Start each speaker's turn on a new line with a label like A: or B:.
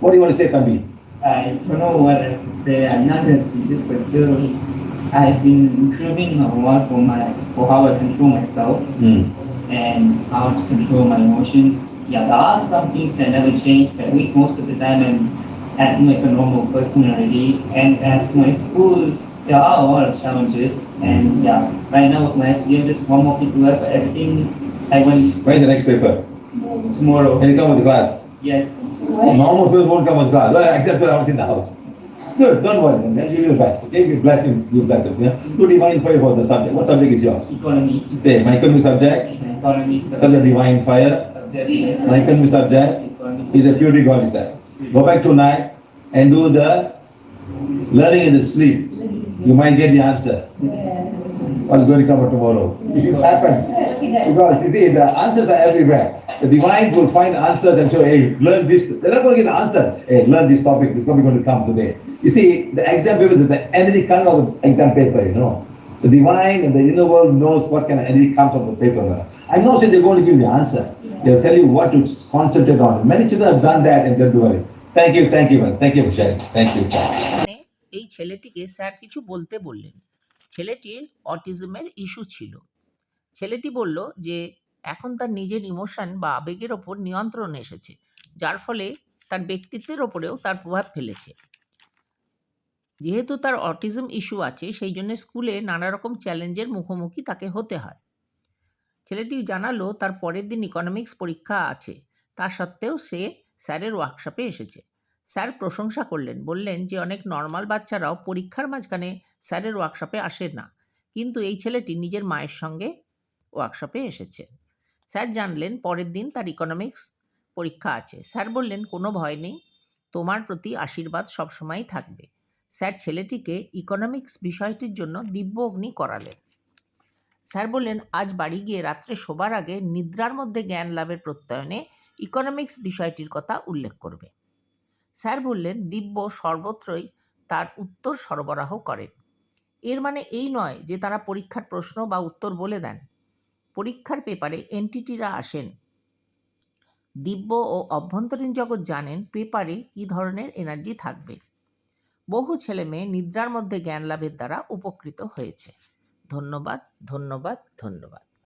A: What do you want to say, Tambi?
B: I don't know what I would say. I'm not in speeches, but still, I've been improving a lot for my for how I control myself
A: Hmm.
B: and how to control my emotions. Yeah, there are some things that never change, but at least most of the time I'm acting like a normal person already. And as for my school, there are a lot of challenges. And yeah, right now with last year, just one more people left. But everything I went
A: When's the next paper?
B: tomorrow.
A: Can you come with the class?
B: Yes.
A: Normal students won't come with class, well, except when I was in the house. Good, don't worry, man. you do your best. Okay, you bless him, you bless him. Yeah? Do divine fire for the subject. What subject is yours?
B: Economy.
A: Say, my economic subject,
B: My economy
A: subject divine fire.
B: subject.
A: My economic subject is the purity God is there. Go back tonight and do the learning in the sleep. You might get the answer What's going to come out tomorrow? If it happens, because you see, the answers are everywhere. The divine will find answers and show, hey, learn this. They're not going to get the answer. Hey, learn this topic. This topic going to come today. You see, the exam paper is the entity coming out of the exam paper, you know. The divine and the inner world knows what kind of entity comes from the paper. I know say they're going to give you the answer. They'll tell you what to concentrate on. Many children have done that and don't do it. Thank you, thank you, man. Thank you for sharing. Thank you.
C: মানে এই ছেলেটিকে sir কিছু বলতে বললেন ছেলেটির অটিজমের issue ছিল। ছেলেটি বলল যে, এখন তার নিজের ইমোশন বা আবেগের ওপর নিয়ন্ত্রণ এসেছে, যার ফলে তার ব্যক্তিত্বের ওপরেও তার প্রভাব ফেলেছে। যেহেতু তার অটিজম ইস্যু আছে, সেই জন্য স্কুলে নানা রকম চ্যালেঞ্জের মুখোমুখি তাকে হতে হয়। ছেলেটি জানালো, তার পরের দিন ইকোনমিক্স পরীক্ষা আছে। তা সত্ত্বেও সে স্যারের ওয়ার্কশপে এসেছে। স্যার প্রশংসা করলেন, বললেন যে অনেক নর্মাল বাচ্চারাও পরীক্ষার মাঝখানে স্যারের ওয়ার্কশপে আসে না। কিন্তু এই ছেলেটি নিজের মায়ের সঙ্গে ওয়ার্কশপে এসেছে। স্যার জানলেন পরের দিন তার ইকোনমিক্স পরীক্ষা আছে। স্যার বললেন, কোনো ভয় নেই, তোমার প্রতি আশীর্বাদ সবসময়ই থাকবে। স্যার ছেলেটিকে ইকোনমিক্স বিষয়টির জন্য দিব্য অগ্নি করালেন। স্যার বললেন, আজ বাড়ি গিয়ে রাত্রে শোবার আগে নিদ্রার মধ্যে জ্ঞান লাভের প্রত্যয়নে ইকোনমিক্স বিষয়টির কথা উল্লেখ করবে। স্যার বললেন, দিব্য সর্বত্রই তার উত্তর সরবরাহ করেন এর মানে এই নয় যে তারা পরীক্ষার প্রশ্ন বা উত্তর বলে দেন। পরীক্ষার পেপারে এনটিটিরা আসেন। দিব্য ও অভ্যন্তরীণ জগৎ জানেন পেপারে কী ধরনের এনার্জি থাকবে। বহু ছেলে মেয়ে নিদ্রার মধ্যে জ্ঞান লাভের দ্বারা উপকৃত হয়েছে। ধন্যবাদ ধন্যবাদ ধন্যবাদ।